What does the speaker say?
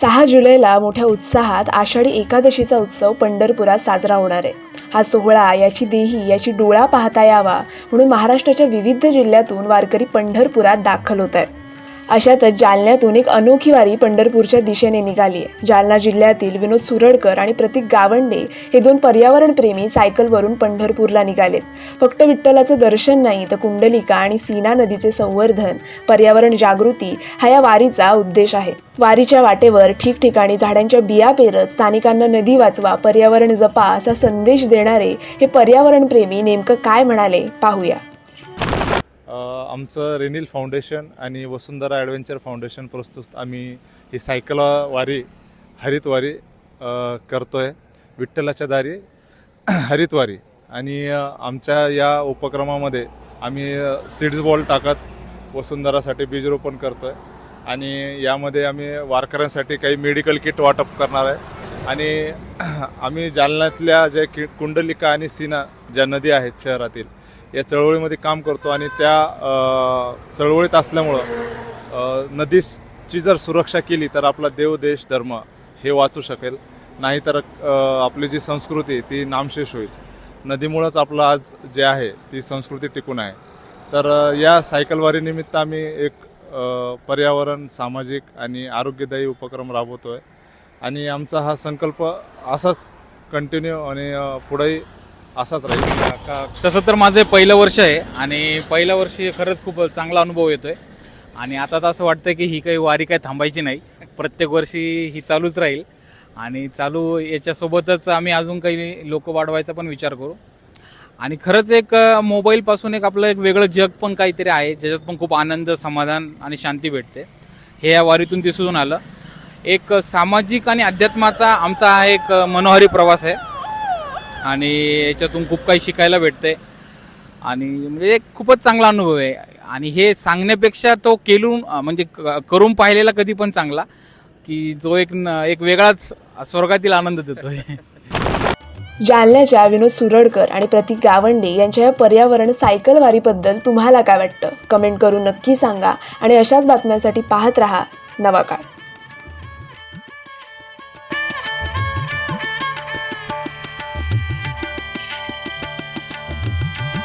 सहा जुलैला मोठ्या उत्साहात आषाढी एकादशीचा उत्सव पंढरपुरात साजरा होणार आहे. हा सोहळा याची देही याची डोळा पाहता यावा म्हणून महाराष्ट्राच्या विविध जिल्ह्यातून वारकरी पंढरपुरात दाखल होत आहेत. अशातच जालन्यातून एक अनोखी वारी पंढरपूरच्या दिशेने निघाली आहे. जालना जिल्ह्यातील विनोद सुरडकर आणि प्रतीक गावंडे हे दोन पर्यावरणप्रेमी सायकलवरून पंढरपूरला निघालेत. फक्त विठ्ठलाचं दर्शन नाही तर कुंडलिका आणि सीना नदीचे संवर्धन पर्यावरण जागृती हा या वारीचा उद्देश आहे. वारीच्या वाटेवर ठिकठिकाणी झाडांच्या बिया पेरत स्थानिकांना नदी वाचवा पर्यावरण जपा असा संदेश देणारे हे पर्यावरणप्रेमी नेमकं काय म्हणाले? पाहूया. आमचं रेनिल फाउंडेशन आणि वसुंधरा ॲडव्हेंचर फाउंडेशन प्रस्तुत आम्ही ही सायकल वारी हरितवारी करतो आहे विठ्ठलाच्या दारी हरितवारी आणि आमच्या या उपक्रमामध्ये आम्ही सीड्स बॉल टाकत वसुंधरासाठी बीजरोपण आहे आणि यामध्ये आम्ही वारकऱ्यांसाठी काही मेडिकल किट वाटप करणार आहे. आणि आम्ही जालन्यातल्या ज्या कि कुंडलिका आणि सीना ज्या नदी आहेत शहरातील या चळवळीमध्ये काम करतो आणि त्या चळवळीत असल्यामुळं नदीची जर सुरक्षा केली तर आपला देव देश धर्म हे वाचू शकेल. नाहीतर आपली जी संस्कृती ती नामशेष होईल. नदीमुळंच आपलं आज जे आहे ती संस्कृती टिकून आहे. तर या सायकलवारीनिमित्त आम्ही एक पर्यावरण सामाजिक आणि आरोग्यदायी उपक्रम राबवतो आहे आणि आमचा हा संकल्प असाच कंटिन्यू आणि पुढेही असाच राहील. का तसं तर माझं पहिलं वर्ष आहे आणि पहिल्या वर्षी खरंच खूप चांगला अनुभव येतोय. आणि आता तर असं वाटतं की ही काही वारी काही थांबायची नाही. प्रत्येक वर्षी ही चालूच राहील. आणि चालू याच्यासोबतच आम्ही अजून काही लोक वाढवायचा पण विचार करू. आणि खरंच एक मोबाईलपासून एक आपलं एक वेगळं जग पण काहीतरी आहे ज्याच्यात पण खूप आनंद समाधान आणि शांती भेटते. हे या वारीतून दिसून आलं. एक सामाजिक आणि अध्यात्माचा आमचा हा एक मनोहारी प्रवास आहे. आणि याच्यातून खूप काही शिकायला भेटतंय. आणि म्हणजे एक खूपच चांगला अनुभव आहे. आणि हे सांगण्यापेक्षा तो केलून म्हणजे क- करून पाहिलेला कधी पण चांगला की जो एक न- एक वेगळाच स्वर्गातील आनंद देतोय. जालन्याच्या विनोद सुरडकर आणि प्रतीक गावंडे यांच्या या पर्यावरण सायकल वारीबद्दल तुम्हाला काय वाटतं? कमेंट करून नक्की सांगा आणि अशाच बातम्यांसाठी पाहत रहा नवाकार